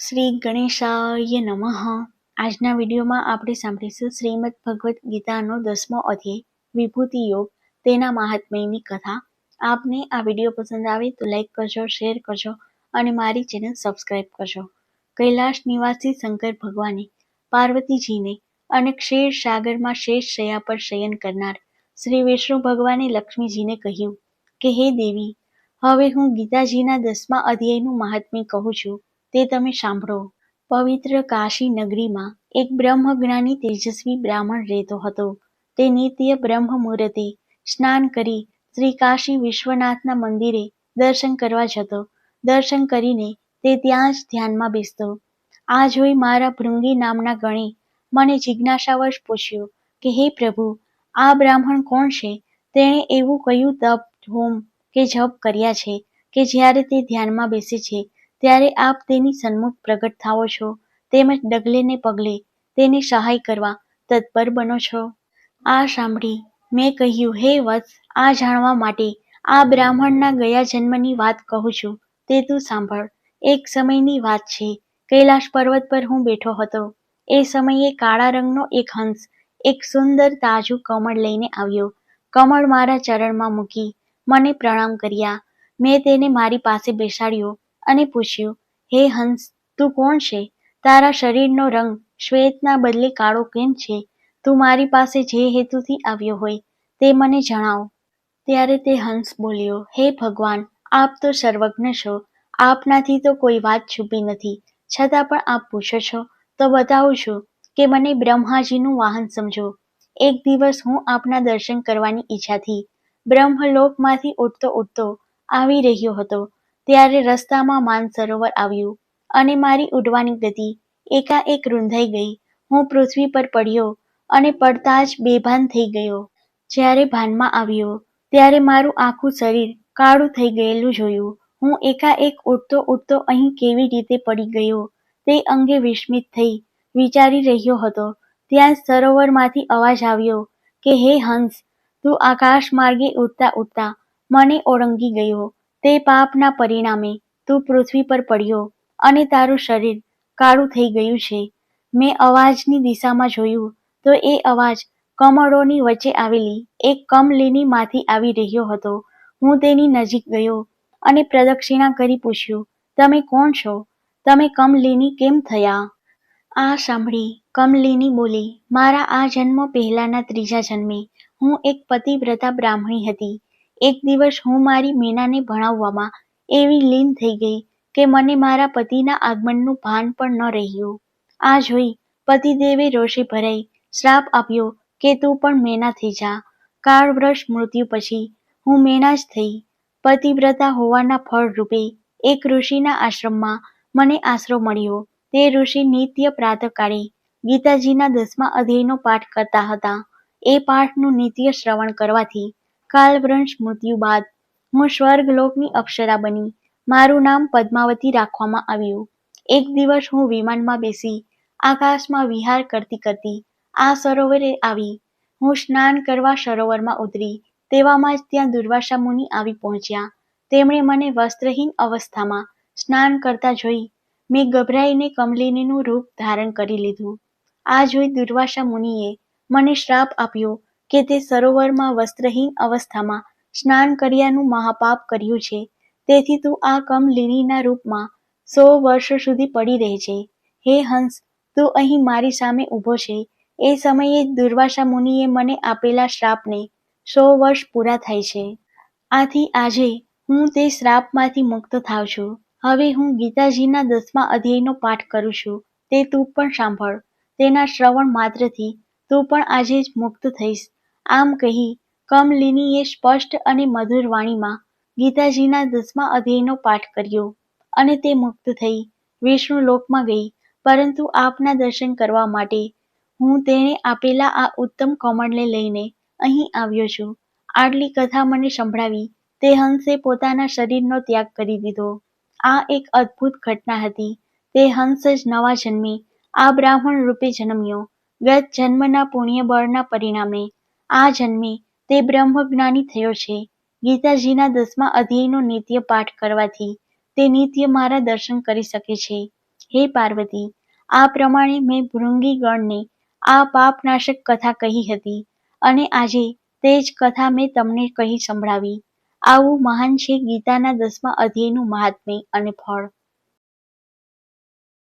શ્રી ગણેશાય નમઃ. આજના વિડીયોમાં આપણે સાંભળીશું શ્રીમદ ભગવદ્ ગીતાનો દસમો અધ્યાય, વિભૂતિ યોગ, તેના મહાત્મ્યની કથા. આપને આ વીડિયો પસંદ આવે તો લાઈક કરજો, શેર કરજો અને મારી ચેનલ સબસ્ક્રાઇબ કરજો. કૈલાશ નિવાસી શંકર ભગવાને પાર્વતીજીને અને ક્ષીર સાગરમાં શેષ શયા પર શયન કરનાર શ્રી વિષ્ણુ ભગવાને લક્ષ્મીજીને કહ્યું કે, હે દેવી, હવે હું ગીતાજીના દસમા અધ્યાયનું મહાત્મ્ય કહું છું. તે તમે સાંભળો. પવિત્ર કાશી નગરીમાં એક બ્રહ્મજ્ઞાની તેજસ્વી બ્રાહ્મણ રહેતો હતો. તે નિત્ય બ્રહ્મ મુહૂર્તે સ્નાન કરી શ્રી કાશી વિશ્વનાથના મંદિરે દર્શન કરવા જતો. દર્શન કરીને તે ત્યાં જ ધ્યાનમાં બેસતો. આ જોઈ મારા ભૃંગી નામના ગણે મને જિજ્ઞાસાવશ પૂછ્યું કે, હે પ્રભુ, આ બ્રાહ્મણ કોણ છે? તેણે એવું કયું તપ હોમ કે જપ કર્યા છે કે જ્યારે તે ધ્યાનમાં બેસે છે ત્યારે આપ તેની સન્મુખ પ્રગટ થાઓ છો, તેમજ ડગલે ને પગલે તેની સહાય કરવા તત્પર બનો છો. આ સાંભળી મેં કહ્યું, હે વત્સ, આ જાણવા માટે આ બ્રાહ્મણના ગયા જન્મની વાત કહું છું, તે તું સાંભળ. એક સમયની વાત છે, કૈલાશ પર્વત પર હું બેઠો હતો. એ સમયે કાળા રંગનો એક હંસ, એક સુંદર તાજું કમળ લઈને આવ્યો. કમળ મારા ચરણમાં મૂકી મને પ્રણામ કર્યા. મેં તેને મારી પાસે બેસાડ્યો. અને પૂછ્યું, હે હંસ, તું કોણ છે? તારા શરીરનો રંગ શ્વેતના બદલે કાળો કેમ છે? તું મારી પાસે જે હેતુથી આવ્યો હોય તે મને જણાવો. ત્યારે તે હંસ બોલ્યો, હે ભગવાન, આપ તો સર્વજ્ઞ છો. આપનાથી તો કોઈ વાત છુપી નથી. છતાં પણ આપ પૂછો છો તો બતાવું છું કે મને બ્રહ્માજીનું વાહન સમજો. એક દિવસ હું આપના દર્શન કરવાની ઈચ્છાથી બ્રહ્મલોકમાંથી ઉઠતો ઉઠતો આવી રહ્યો હતો. ત્યારે રસ્તામાં માનસરોવર આવ્યું અને મારી ઉડવાની ગતિ એકાએક રૂંધાઈ ગઈ. હું પૃથ્વી પર પડ્યો અને પડતા જ બેભાન થઈ ગયો. જ્યારે ભાનમાં આવ્યો, ત્યારે મારું આખું શરીર કાળું થઈ ગયેલું જોયું. હું એકાએક ઉઠતો ઉઠતો અહીં કેવી રીતે પડી ગયો તે અંગે વિસ્મિત થઈ વિચારી રહ્યો હતો. ત્યાં સરોવરમાંથી અવાજ આવ્યો કે, હે હંસ, તું આકાશ માર્ગે ઉડતા ઉડતા મને ઓળંગી ગયો. તે પાપના પરિણામે તું પૃથ્વી પર પડ્યો અને તારું શરીર કાળું થઈ ગયું છે. મેં અવાજની દિશામાં જોયું તો એ અવાજ કમળોની વચ્ચે આવેલી એક કમલિનીમાંથી આવી રહ્યો હતો. હું તેની નજીક ગયો અને પ્રદક્ષિણા કરી પૂછ્યું, તમે કોણ છો? તમે કમલીની કેમ થયા? આ સાંભળી, કમલીની બોલી, મારા આ જન્મ પહેલાના ત્રીજા જન્મે હું એક પતિવ્રતા બ્રાહ્મણી હતી. એક દિવસ હું મારી મીનાને ભણાવવામાં એવી લીન થઈ ગઈ કે મને મારા પતિના આગમનનું ભાન પણ ન રહ્યું. આ જોઈ પતિદેવે રોષે ભરાઈ શ્રાપ આપ્યો કે તું પણ મેના થઈ જા કાળવ્રશ મૃત્યુ પછી હું મેના જ થઈ. પતિવ્રતા હોવાના ફળ રૂપે એક ઋષિના આશ્રમમાં મને આશરો મળ્યો. તે ઋષિ નિત્ય પ્રાતકાળે ગીતાજીના દસમા અધ્યાયનો પાઠ કરતા હતા. એ પાઠનું નિત્ય શ્રવણ કરવાથી કાલવ્રંશ મૃત્યુ બાદ હું સ્વર્ગલોકની અપ્સરા બની. મારું નામ પદ્માવતી રાખવામાં આવ્યું. એક દિવસ હું વિમાનમાં બેસી, આકાશમાં વિહાર કરતી કરતી આ સરોવરે આવી. હું સ્નાન કરવા સરોવરમાં ઉતરી, તેવામાં જ ત્યાં દુર્વાસા મુનિ આવી પહોંચ્યા. તેમણે મને વસ્ત્રહીન અવસ્થામાં સ્નાન કરતા જોઈ. મેં ગભરાઈને કમલિનીનું રૂપ ધારણ કરી લીધું. આ જોઈ દુર્વાસા મુનિએ મને શ્રાપ આપ્યો કે તે સરોવરમાં વસ્ત્રહીન અવસ્થામાં સ્નાન કર્યાનું મહાપાપ કર્યું છે. તેથી તું આ કમલિનીના રૂપમાં સો વર્ષ સુધી પડી રહેજે. હે હંસ, તું અહીં મારી સામે ઊભો છે. એ સમયે દુર્વાસા મુનિએ મને આપેલા શ્રાપને સો વર્ષ પૂરા થાય છે. આથી આજે હું તે શ્રાપમાંથી મુક્ત થાવ છું. હવે હું ગીતાજીના દસમા અધ્યાયનો પાઠ કરું છું. તે તું પણ સાંભળ. તેના શ્રવણ માત્રથી તું પણ આજે જ મુક્ત થઈશ. આમ કહી કમલિનીએ સ્પષ્ટ અને મધુર વાણીમાં ગીતાજીના દસમા અધ્યાયનો પાઠ કર્યો અને તે મુક્ત થઈ. વિષ્ણુ લોકમાં ગઈ, પરંતુ આપના દર્શન કરવા માટે હું તેણે આપેલા આ ઉત્તમ કમળને લઈને અહીં આવ્યો છું. આટલી કથા મને સંભળાવી તે હંસે પોતાના શરીરનો ત્યાગ કરી દીધો. આ એક અદ્ભુત ઘટના હતી. તે હંસ જ નવા જન્મે, આ બ્રાહ્મણ રૂપે જન્મ્યો. ગત જન્મના પુણ્યબળના પરિણામે આ જન્મે તે બ્રહ્મજ્ઞાની થયો છે. ગીતાજીના દસમા અધ્યાયનો નિત્ય પાઠ કરવાથી તે નિત્ય મારા દર્શન કરી શકે છે. હે પાર્વતી, આ પ્રમાણે મેં ભૃંગી ગણને આ પાપનાશક કથા કહી હતી અને આજે તે જ કથા મેં તમને કહી સંભળાવી. આવું મહાન છે ગીતાના દસમા અધ્યાયનું મહાત્મ્ય અને ફળ.